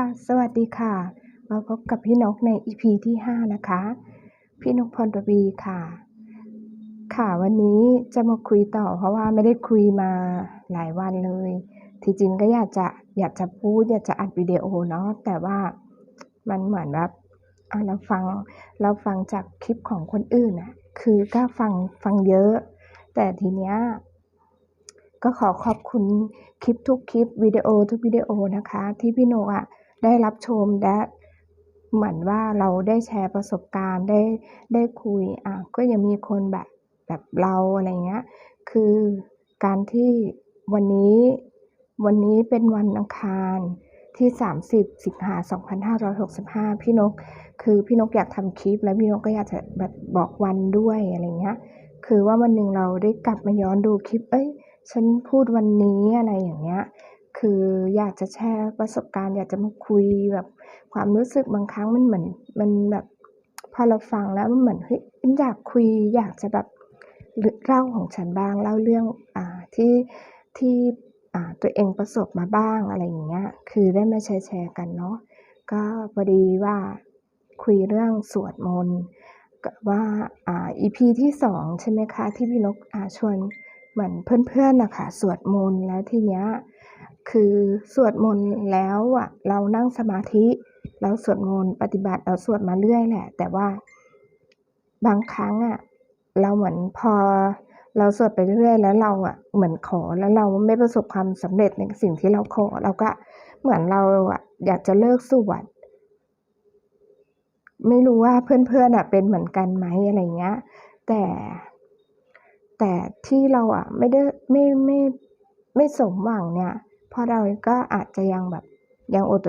ค่ะสวัสดีค่ะ มาพบกับพี่นกใน EP ที่ 5 นะคะ พี่นกพรปวีค่ะ ค่ะวันนี้จะมาคุยต่อ เพราะว่าไม่ได้คุยมาหลายวันเลย ที่จริงก็อยากจะอยากจะพูดอยากจะอัดวิดีโอเนาะแต่ว่ามันเหมือนแบบอ่าเราฟังเราฟังจากคลิปของคนอื่นน่ะคือก็ฟังฟังเยอะ แต่ทีเนี้ยก็ขอขอบคุณคลิปทุกคลิปวิดีโอทุกวิดีโอนะคะ ที่พี่นกอะ ได้รับชมและเหมือนว่าเราได้แชร์ประสบการณ์ได้ได้คุยอะก็ยังมีคนแบบแบบเราอะไรเงี้ยคือการที่วันนี้วันนี้เป็นวันอังคารที่ 30 สิงหา 2565 พี่นก คือพี่นกอยากทำคลิป แล้วพี่นกก็อยากจะแบบบอกวันด้วยอะไรเงี้ย คือว่าวันหนึ่งเราได้กลับมาย้อนดูคลิป เอ้ย ฉันพูดวันนี้อะไรอย่างเงี้ย คืออยากจะแชร์ประสบการณ์อยากจะมาคุยแบบความรู้สึกบางครั้งมันเหมือนมันแบบพอเราฟังแล้วมันเหมือนเฮ้ยอยากคุยอยากจะแบบเล่าของฉันบ้างเล่าเรื่องอ่าที่ที่อ่าตัวเองประสบมาบ้างอะไรอย่างเงี้ยคือได้มาแชร์แชร์กันเนาะก็พอดีว่าคุยเรื่องสวดมนต์ว่าอ่า EP ที่สองใช่ไหมคะที่พี่นกอ่าชวนเหมือนเพื่อนๆนะคะสวดมนต์แล้วทีเนี้ย คือสวดมนต์แล้วอะเรานั่งสมาธิเราสวดมนต์ปฏิบัติเราสวดมาเรื่อยแหละ แต่ว่าบางครั้งอะเราเหมือนพอเราสวดไปเรื่อยแล้วเราอะเหมือนขอแล้วเราไม่ประสบความสำเร็จในสิ่งที่เราขอ เราก็เหมือนเราอะอยากจะเลิกสวดไม่รู้ว่าเพื่อนๆอะเป็นเหมือนกันไหมอะไรเงี้ย แต่แต่ที่เราอะไม่ได้ไม่ไม่ไม่สมหวังเนี่ย เพราะเราก็อาจจะยังแบบยังอด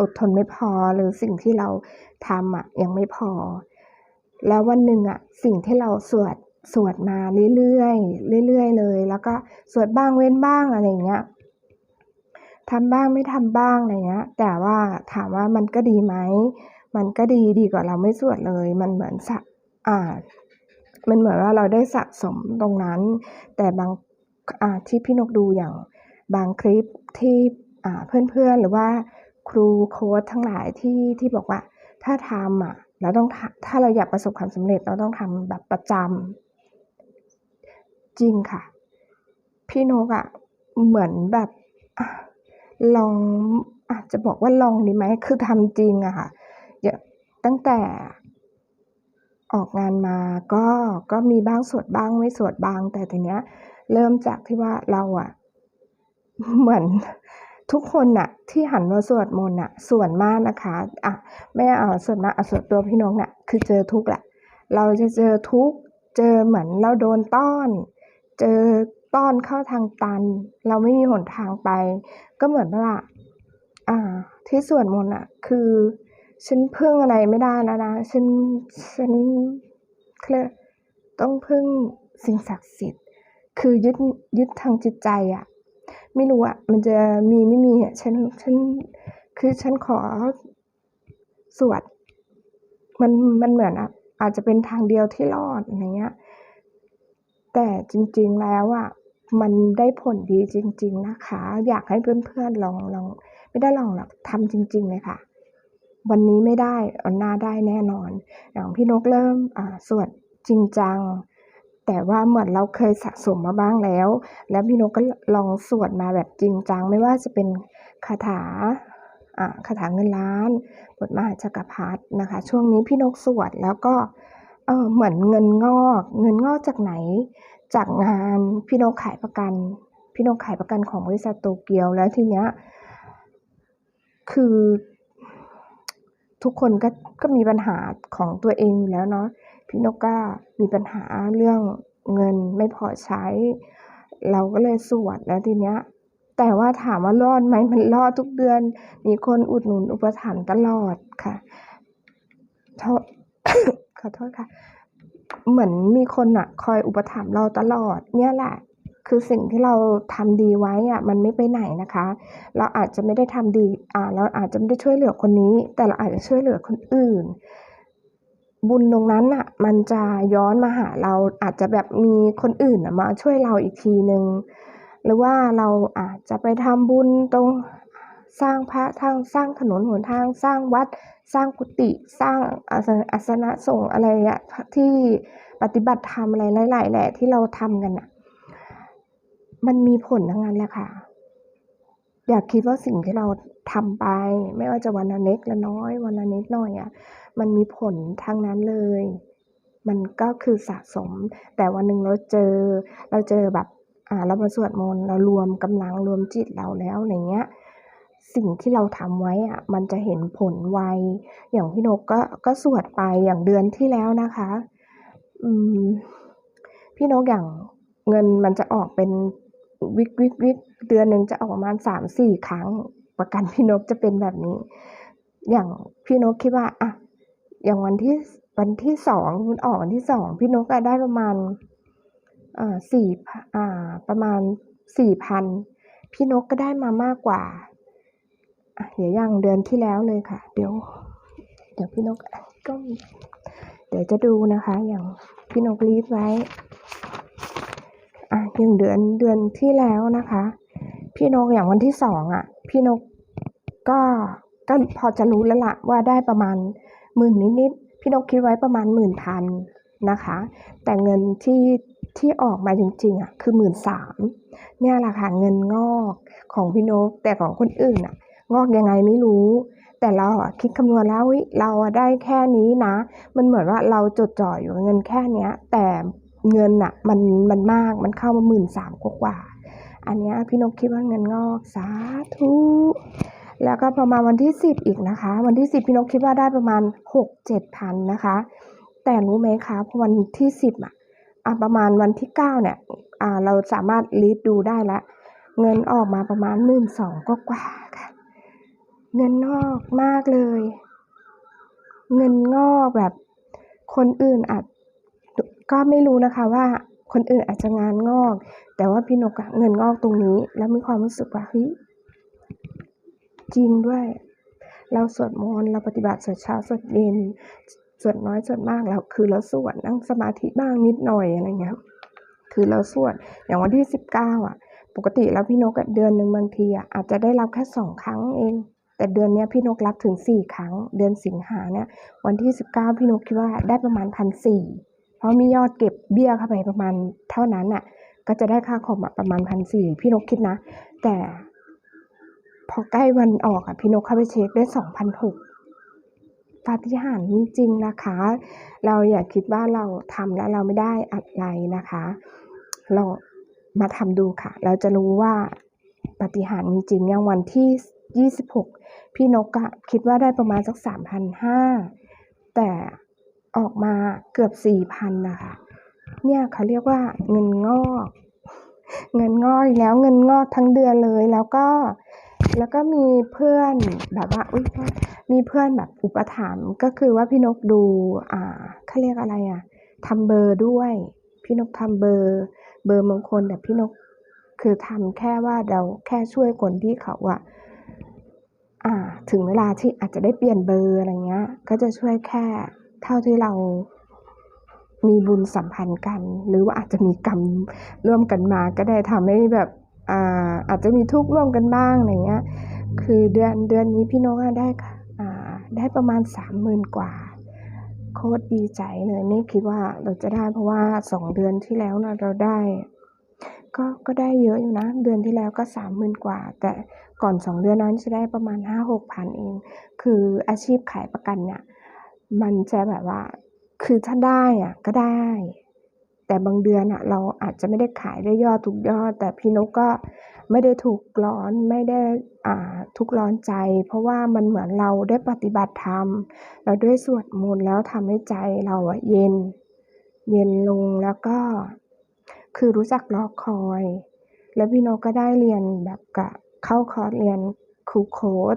อดทนไม่พอหรือสิ่งที่เราทำอะยังไม่พอ แล้ววันหนึ่งอะสิ่งที่เราสวดสวดมาเรื่อยๆเรื่อยๆเลย แล้วก็สวดบ้างเว้นบ้างอะไรเงี้ยทำบ้างไม่ทำบ้างอะไรเงี้ย แต่ว่าถามว่ามันก็ดีไหมมันก็ดีดีกว่าเราไม่สวดเลย มันเหมือนสัอ่า มันเหมือนว่าเราได้สะสมตรงนั้น แต่บางที่พี่นกดูอย่าง บางคลิปที่เพื่อนๆ หรือว่าครูโค้ชทั้งหลายที่ที่บอกว่าถ้าทำอะเราต้องถ้าเราอยากประสบความสำเร็จเราต้องทำแบบประจำจริงค่ะ พี่นกอะเหมือนแบบลองอาจจะบอกว่าลองดีไหมคือทำจริงอะค่ะตั้งแต่ออกงานมาก็ก็มีบ้างสวดบ้างไม่สวดบ้าง แต่ทีเนี้ยเริ่มจากที่ว่าเราอะ เหมือนทุกคนน่ะ ที่หันมาสวดมนต์น่ะ ส่วนมากนะคะอะไม่เอาส่วนมากส่วนตัวพี่น้องน่ะ คือเจอทุกแหละ เราจะเจอทุกเจอเหมือนเราโดนต้อน เจอต้อนเข้าทางตัน เราไม่มีหนทางไป ก็เหมือนว่าอ่า ที่สวดมนต์อะ คือฉันพึ่งอะไรไม่ได้แล้วนะฉันฉันเคลต้องพึ่งสิ่งศักดิ์สิทธิ์ คือยึดยึดทางจิตใจอะ ไม่รู้อะมันจะมีไม่มีอะฉันฉันคือฉันขอสวดมันมันเหมือนอะอาจจะเป็นทางเดียวที่รอดอะไรเงี้ย แต่จริง ๆแล้วอะมันได้ผลดีจริง ๆ นะคะ อยากให้เพื่อนๆลองลองไม่ได้ลองหรอกทำจริง ๆ เลยค่ะ วันนี้ไม่ได้วันหน้าได้แน่นอน อย่างพี่นกเริ่มสวดจริงจัง แต่ว่าเหมือนเราเคยสะสมมาบ้างแล้ว แล้วพี่นกก็ลองสวดมาแบบจริงจัง ไม่ว่าจะเป็นคาถาคาถาเงินล้าน บทมหาจักรพรรดินะคะ ช่วงนี้พี่นกสวดแล้วก็เออเหมือนเงินงอก เงินงอกจากไหน จากงานพี่นกขายประกัน พี่นกขายประกันของบริษัทโตเกียวแล้วทีเนี้ยคือทุกคนก็ก็มีปัญหาของตัวเองอยู่แล้วเนาะ พี่นกก็มีปัญหาเรื่องเงินไม่พอใช้ เราก็เลยสวดแล้วทีเนี้ย แต่ว่าถามว่ารอดไหมมันรอดทุกเดือน มีคนอุดหนุนอุปถัมภ์ตลอดค่ะโทษขอโทษค่ะ เหมือนมีคนอะคอยอุปถัมภ์เราตลอด เนี่ยแหละคือสิ่งที่เราทำดีไว้อะมันไม่ไปไหนนะคะ เราอาจจะไม่ได้ทำดีอ่าเราอาจจะไม่ได้ช่วยเหลือคนนี้ แต่เราอาจจะช่วยเหลือคนอื่น บุญตรงนั้นอะมันจะย้อนมาหาเราอาจจะแบบมีคนอื่นมาช่วยเราอีกทีนึง หรือว่าเราอาจจะไปทำบุญตรงสร้างพระทางสร้างถนนหนทางสร้างวัด สร้างกุฏิสร้างอาสสนะสงฆ์อะไรอะที่ปฏิบัติธรรมอะไรหลายๆแหละที่เราทำกันน่ะมันมีผลทั้งนั้นแหละค่ะ อย่าคิดว่าสิ่งที่เราทำไป ไม่ว่าจะวันละเล็กละน้อย วันละนิดหน่อยอะ มันมีผลทั้งนั้นเลย มันก็คือสะสม แต่วันหนึ่งเราเจอ เราเจอแบบอ่าเรามาสวดมนต์เรารวมกำลังรวมจิตเราแล้วไรเงี้ย สิ่งที่เราทำไว้อะมันจะเห็นผลไว อย่างพี่นกก็ก็สวดไปอย่างเดือนที่แล้วนะคะ อืม พี่นกอย่างเงินมันจะออกเป็นวิกๆๆเดือนหนึ่งจะออกประมาณ3-4ครั้ง ประกันพี่นกจะเป็นแบบนี้ อย่างพี่นกคิดว่าอะ อย่างวันที่วันที่2มันออกวันที่2พี่นกได้ประมาณอ่า4พอ่าประมาณ4,000พี่นกก็ได้มามากกว่าเดี๋ยวย่างเดือนที่แล้วเลยค่ะ เดี๋ยว เดี๋ยวพี่นกก็เดี๋ยวจะดูนะคะ อย่างพี่นกลิสไว้อะอย่างเดือนเดือนที่แล้วนะคะ พี่นกอย่างวันที่2องอะ พี่นกก็ก็พอจะรู้แล้วละว่าได้ประมาณ 10,000นิดๆพี่นกคิดไว้ประมาณ10,000นนะคะ แต่เงินที่ที่ออกมาจริงๆอะคือ13,000เนี่ยแหละค่ะเงินงอกของพี่นกแต่ของคนอื่นน่ะ งอกยังไงไม่รู้ แต่เราอะคิดคำนวณแล้วอุ๊ยเราอะได้แค่นี้นะ มันเหมือนว่าเราจดจ่ออยู่เงินแค่เนี้ย แต่เงินน่ะมันมันมากมันเข้ามา13,000กว่า อันเนี้ยพี่นกคิดว่าเงินงอกสาธุ แล้วก็ประมาณวันที่ 10 อีกนะคะ วันที่ 10 พี่นกคิดว่าได้ประมาณ 6-7,000นะคะ แต่รู้ไหมคะพอวันที่ 10อะอะประมาณวันที่ 9 เนี่ยอ่าเราสามารถลิสต์ดูได้แล้ว เงินออกมาประมาณ 12,000กว่าค่ะ เงินงอกมากเลย เงินงอกแบบคนอื่นอาจก็ไม่รู้นะคะว่าคนอื่นอาจจะงานงอก แต่ว่าพี่นกเงินงอกตรงนี้ แล้วมีความรู้สึกว่าเฮ้ย จริงด้วย เราสวดมนต์เราปฏิบัติสวดเช้าสวดเย็นสวดน้อยสวดมากเราคือเราสวดนั่งสมาธิบ้างนิดหน่อยอะไรเงี้ยคือเราสวดอย่างวันที่19อะปกติแล้วพี่นกเดือนหนึ่งบางทีอะอาจจะได้รับแค่2ครั้งเอง แต่เดือนเนี้ยพี่นกรับถึง4ครั้ง เดือนสิงหาเนี่ย วันที่19พี่นกคิดว่าได้ประมาณ1,400เพราะมียอดเก็บเบี้ยเข้าไปประมาณเท่านั้นน่ะ ก็จะได้ค่าคอมประมาณ1,400พี่นกคิดนะ แต่ พอใกล้วันออกอะพี่นกเข้าไปเช็กได้2,600ปาฏิหาริย์มีจริงนะคะ เราอย่าคิดว่าเราทำแล้วเราไม่ได้อะไรนะคะ ลองมาทำดูค่ะ เราจะรู้ว่าปาฏิหาริย์มีจริงอย่างวันที่ 26 พี่นกอะคิดว่าได้ประมาณสัก 3,500 แต่ออกมาเกือบ 4,000น่ะคะ เนี่ยเขาเรียกว่าเงินงอก เงินงอกแล้วเงินงอกทั้งเดือนเลยแล้วก็ แล้วก็มีเพื่อนแบบว่าอุ๊ยมีเพื่อนแบบอุปถัมภ์ก็คือว่าพี่นกดูอ่าเขาเรียกอะไรอะทำเบอร์ด้วย พี่นกทำเบอร์ เบอร์มงคลแต่พี่นกคือทำแค่ว่าเราแค่ช่วยคนที่เขาอะอ่า ถึงเวลาที่อาจจะได้เปลี่ยนเบอร์อะไรเงี้ย ก็จะช่วยแค่เท่าที่เรามีบุญสัมพันธ์กัน หรือว่าอาจจะมีกรรมร่วมกันมาก็ได้ทำให้แบบ อาอาจจะมีทุกข์ร่วมกันบ้างอะไรเงี้ย คือเดือนเดือนนี้พี่นกอะได้คอ่าได้ประมาณ30,000กว่า โคตรดีใจเลยไม่คิดว่าเราจะได้เพราะว่า2เดือนที่แล้วนะเราได้ ก็ก็ได้เยอะอยู่นะ เดือนที่แล้วก็30,000กว่า แต่ก่อน2เดือนนั้นจะได้ประมาณ5-6,000เอง คืออาชีพขายประกันเนี่ย มันจะแบบว่า คือถ้าได้อะก็ได้ แต่บางเดือนอะเราอาจจะไม่ได้ขายได้ยอดทุกยอด แต่พี่นกก็ไม่ได้ทุกร้อนไม่ได้อ่าทุกร้อนใจ เพราะว่ามันเหมือนเราได้ปฏิบัติธรรมเราด้วยสวดมนต์แล้วทำให้ใจเราอะเย็น เย็นลงแล้วก็ คือรู้จักรอคอย แล้วพี่นกก็ได้เรียนแบบกะเข้าคอร์สเรียนครูโค้ช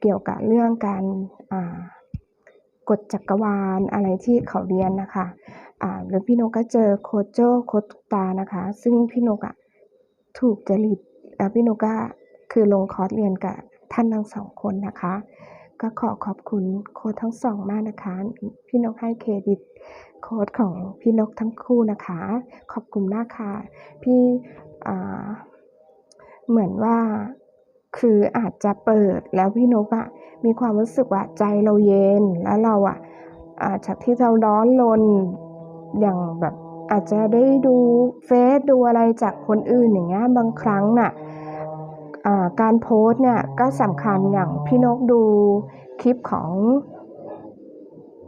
เกี่ยวกับเรื่องการอ่า กฎจักรวาลอะไรที่เขาเรียนนะค่ะอ่าแล้วพี่นกก็เจอโคโจโคตุกตานะคะ ซึ่งพี่นกอะถูกจริตแล้วพี่นกก็คือลงคอร์สเรียนกับท่านทั้ง2คนนะคะ ก็ขอขอบคุณโค้ชทั้ง2มากนะคะ พี่นกให้เครดิตโค้ชของพี่นกทั้งคู่นะคะ ขอบคุณมากค่ะ พี่อ่าเหมือนว่า คืออาจจะเปิดแล้วพี่นกอะมีความรู้สึกว่าใจเราเย็นแล้วเราอะอ่าจากที่เราร้อนรนอย่างแบบอาจจะได้ดูเฟซดูอะไรจากคนอื่นอย่างเงี้ยบางครั้งน่ะอ่าการโพสเนี่ยก็สำคัญอย่างพี่นกดูคลิปของ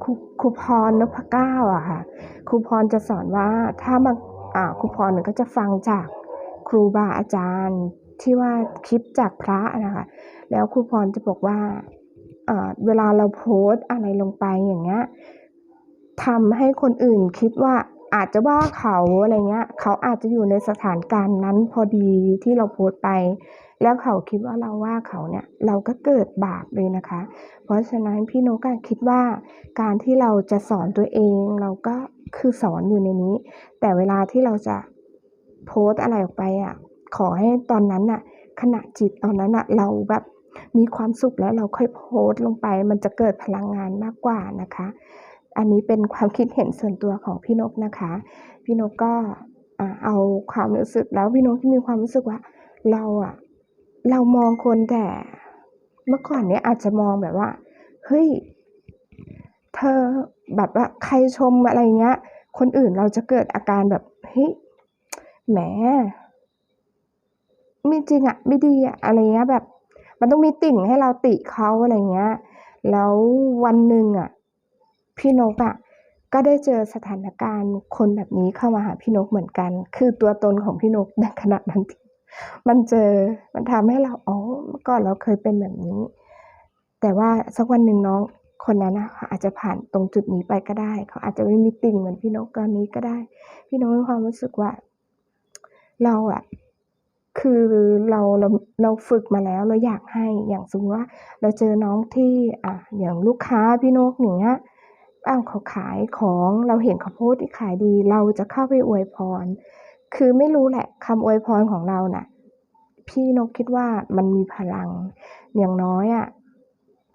ครูครูพรนพเก้าอะค่ะครูพรจะสอนว่าถ้าบาอ่าครูพรเนี่ยก็จะฟังจากครูบาอาจารย์ ที่ว่าคลิปจากพระนะคะแล้วครูพรจะบอกว่าเวลาเราโพสอะไรลงไปอย่างเงี้ยทำให้คนอื่นคิดว่าอาจจะว่าเขาอะไรเงี้ย เขาอาจจะอยู่ในสถานการณ์นั้นพอดีที่เราโพสต์ไป แล้วเขาคิดว่าเราว่าเขาเนี่ย เราก็เกิดบาปเลยนะคะ เพราะฉะนั้นพี่นกก็คิดว่าการที่เราจะสอนตัวเองเราก็คือสอนอยู่ในนี้ แต่เวลาที่เราจะโพสต์อะไรออกไปอะ ขอให้ตอนนั้นน่ะขณะจิตตอนนั้นน่ะเราแบบมีความสุขแล้วเราค่อยโพสต์ลงไป มันจะเกิดพลังงานมากกว่านะคะ อันนี้เป็นความคิดเห็นส่วนตัวของพี่นกนะคะ พี่นกก็เอาความรู้สึกแล้วพี่นกที่มีความรู้สึกว่า เราอะเรามองคนแต่เมื่อก่อนเนี้ยอาจจะมองแบบว่าเฮ้ยเธอแบบว่าใครชมอะไรเงี้ย คนอื่นเราจะเกิดอาการแบบเฮ้ยแหม ไม่จริงอะไม่ดีอะอะไรเงี้ยแบบ มันต้องมีติ่งให้เราติเขาอะไรเงี้ย แล้ววันหนึ่งอะพี่นกอะก็ได้เจอสถานการณ์คนแบบนี้เข้ามาหาพี่นกเหมือนกัน คือตัวตนของพี่นกในขณะนั้นที่มันเจอมันทำให้เราอ๋อเมื่อก่อนเราเคยเป็นแบบนี้ แต่ว่าสักวันหนึ่งน้องคนนั้นนะอาจจะผ่านตรงจุดนี้ไปก็ได้ เขาอาจจะไม่มีติ่งเหมือนพี่นกตอนนี้ก็ได้ พี่นกมีความรู้สึกว่า เราอะ คือเราเราเราฝึกมาแล้วเราอยากให้อย่างสมมติว่า เราเจอน้องที่อะอย่างลูกค้าพี่นกอย่างเงี้ยอ้าวเขาขายของเราเห็นเขาโพสที่ขายดี เราจะเข้าไปอวยพร คือไม่รู้แหละคำอวยพรของเราน่ะ พี่นกคิดว่ามันมีพลัง อย่างน้อยอะ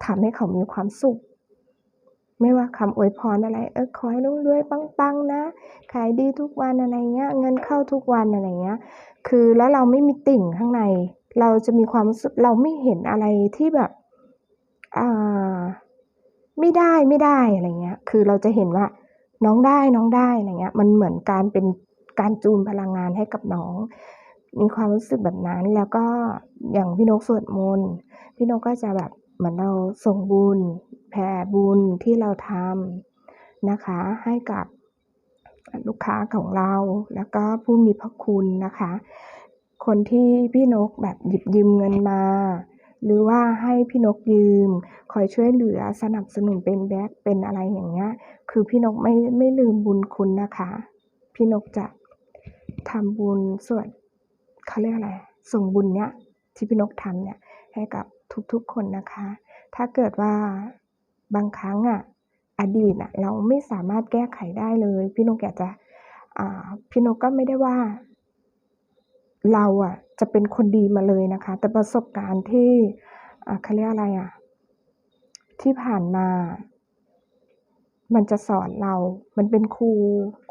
ทำให้เขามีความสุข ไม่ว่าคำอวยพรอะไร เออขอให้รวยปังๆนะ ขายดีทุกวันอะไรเงี้ย เงินเข้าทุกวันอะไรเงี้ย คือแล้วเราไม่มีติ่งข้างใน เราจะมีความรู้สึกเราไม่เห็นอะไรที่แบบ อ่า ไม่ได้ไม่ได้อะไรเงี้ย คือเราจะเห็นว่า น้องได้น้องได้อะไรเงี้ย มันเหมือนการเป็นการจูนพลังงานให้กับน้อง มีความรู้สึกแบบนั้น แล้วก็อย่างพี่นกสวดมนต์ พี่นกก็จะแบบ เหมือนเราส่งบุญแผ่บุญที่เราทำนะคะ ให้กับลูกค้าของเรา แล้วก็ผู้มีพระคุณนะคะ คนที่พี่นกแบบหยิบยืมเงินมา หรือว่าให้พี่นกยืม คอยช่วยเหลือสนับสนุนเป็นแบ็คเป็นอะไรอย่างเงี้ย คือพี่นกไม่ไม่ลืมบุญคุณนะคะ พี่นกจะทำบุญส่วนเขาเรียกอะไร ส่งบุญเนี้ยที่พี่นกทำเนี่ยให้กับ ทุกๆคนนะคะ ถ้าเกิดว่าบางครั้งอะอดีตอะเราไม่สามารถแก้ไขได้เลย พี่นกอยากจะอ่าพี่นกก็ไม่ได้ว่า เราอะจะเป็นคนดีมาเลยนะคะ แต่ประสบการณ์ที่อ่าเขาเรียกอะไรอะที่ผ่านมา มันจะสอนเรา มันเป็นครู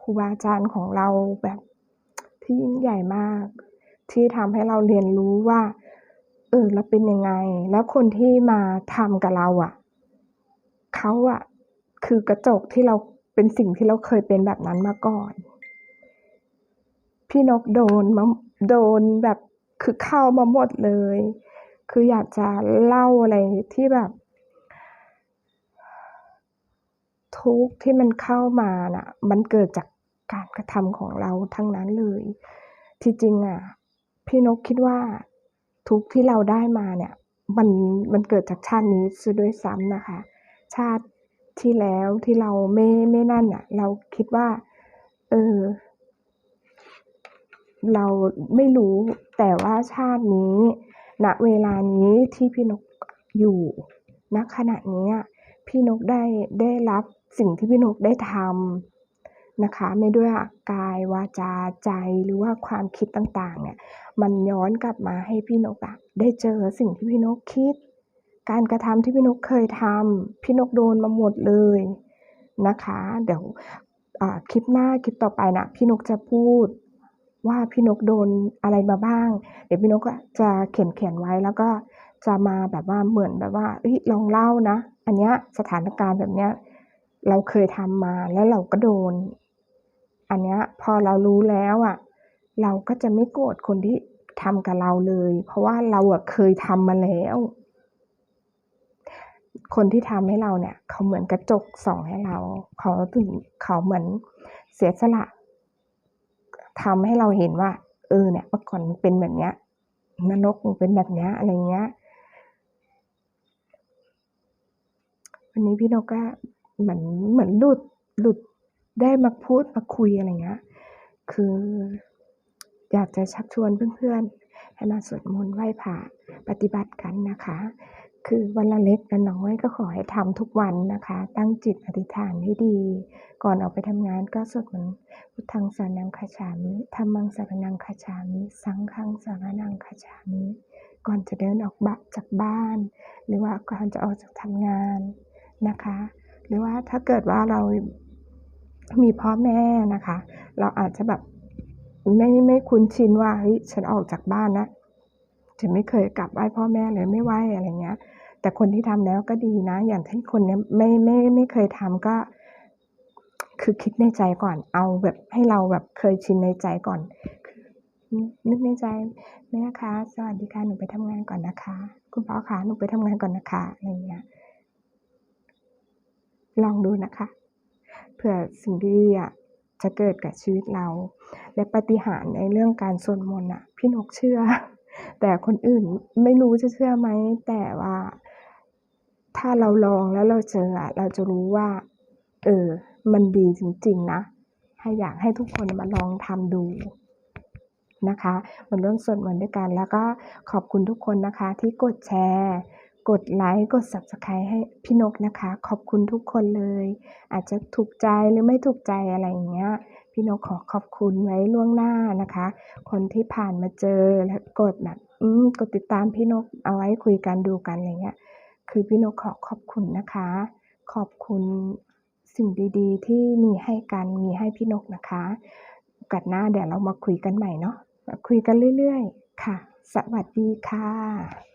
ครูบาอาจารย์ของเราแบบที่ยิ่งใหญ่มาก ที่ทำให้เราเรียนรู้ว่า ออเราเป็นยังไง แล้วคนที่มาทำกับเราอะเขาอะ คือกระจกที่เราเป็นสิ่งที่เราเคยเป็นแบบนั้นมาก่อน พี่นกโดนมาโดนแบบคือเข้ามาหมดเลย คืออยากจะเล่าอะไรที่แบบ ทุกข์ที่มันเข้ามาน่ะ มันเกิดจากการกระทำของเราทั้งนั้นเลย ที่จริงอะ พี่นกคิดว่า ทุกที่เราได้มาเนี่ย มันมันเกิดจากชาตินี้เสียด้วยซ้ำนะคะ ชาติที่แล้วที่เราไม่ไม่นั่นอะ เราคิดว่า เออ เราไม่รู้แต่ว่าชาตินี้ณเวลานี้ที่พี่นกอยู่ณขณะนี้พี่นกได้ได้รับสิ่งที่พี่นกได้ทำ นะคะ ไม่ด้วยกายวาจาใจหรือว่าความคิดต่างๆเนี่ยมันย้อนกลับมาให้พี่นกอะได้เจอสิ่งที่พี่นกคิด การกระทำที่พี่นกเคยทำพี่นกโดนมาหมดเลยนะคะ เดี๋ยวคลิปหน้าคลิปต่อไปนะพี่นกจะพูดว่าพี่นกโดนอะไรมาบ้าง เดี๋ยวพี่นกอะจะเขียนเขียนไว้แล้วก็จะมาแบบว่าเหมือนแบบว่าเฮ้ยลองเล่านะ อันเนี้ยสถานการณ์แบบเนี้ยเราเคยทำมาแล้วเราก็โดน อันเนี้ยพอเรารู้แล้วอะเราก็จะไม่โกรธคนที่ทำกับเราเลย เพราะว่าเราอะเคยทำมาแล้ว คนที่ทำให้เราเนี่ย เขาเหมือนกระจกส่องให้เรา เขาถึงเขาเหมือนเสียสละทำให้เราเห็นว่า เออเนี่ยเมื่อก่อนมึงเป็นแบบเนี้ยนรกมึงเป็นแบบเนี้ยอะไรเงี้ย วันนี้พี่นกก็เหมือนเหมือนหลุดหลุด ได้มาพูดมาคุยอะไรเงี้ย คือ อยากจะชักชวนเพื่อนๆให้มาสวดมนต์ไหว้พระปฏิบัติกันนะคะ คือวันละเล็กละน้อยก็ขอให้ทำทุกวันนะคะ ตั้งจิตอธิษฐานให้ดี ก่อนออกไปทำงานก็สวดมนต์พุทธังสารนังคาฉามิธรรมังสารนังคาฉามิ สังฆังสารนังคาฉามิ ก่อนจะเดินออกบะจากบ้าน หรือว่าก่อนจะออกจากทำงานนะคะ หรือว่าถ้าเกิดว่าเรา มีพ่อแม่นะคะ เราอาจจะแบบไม่ไม่คุ้นชินว่าเฮ้ยฉันออกจากบ้านนะฉันไม่เคยกลับไหว้พ่อแม่เลยไม่ไหว้อะไรเงี้ย แต่คนที่ทำแล้วก็ดีนะ อย่างที่คนเนี้ยไม่ไม่ไม่เคยทำก็ คือคิดในใจก่อน เอาแบบให้เราแบบเคยชินในใจก่อนนึกในใจแม่คะสวัสดีค่ะหนูไปทำงานก่อนนะคะ คุณพ่อคะหนูไปทำงานก่อนนะคะอะไรเงี้ยลองดูนะคะ เผื่อสิ่งดีๆอะจะเกิดกับชีวิตเรา และปฏิหารในเรื่องการสวดมนต์อะ พี่นกเชื่อ แต่คนอื่นไม่รู้จะเชื่อไหม แต่ว่าถ้าเราลองแล้วเราเจออะเราจะรู้ว่า เออ มันดีจริง ๆ นะ ให้อยากให้ทุกคนมาลองทำดูนะคะมาร่วมสวดมนต์ด้วยกัน แล้วก็ขอบคุณทุกคนนะคะที่กดแชร์ กดไลค์กด Subscribe ให้พี่นกนะคะ ขอบคุณทุกคนเลย อาจจะถูกใจหรือไม่ถูกใจอะไรอย่างเงี้ย พี่นกขอขอบคุณไว้ล่วงหน้านะคะ คนที่ผ่านมาเจอแล้วกดแบบอืมกดติดตามพี่นกเอาไว้คุยกันดูกันอะไรเงี้ย คือพี่นกขอขอบคุณนะคะ ขอบคุณสิ่งดีๆ ที่มีให้กันมีให้พี่นกนะคะกาสหน้าเดี๋ยวเรามาคุยกันใหม่เนาะคุยกันเรื่อยๆ ค่ะ สวัสดีค่ะ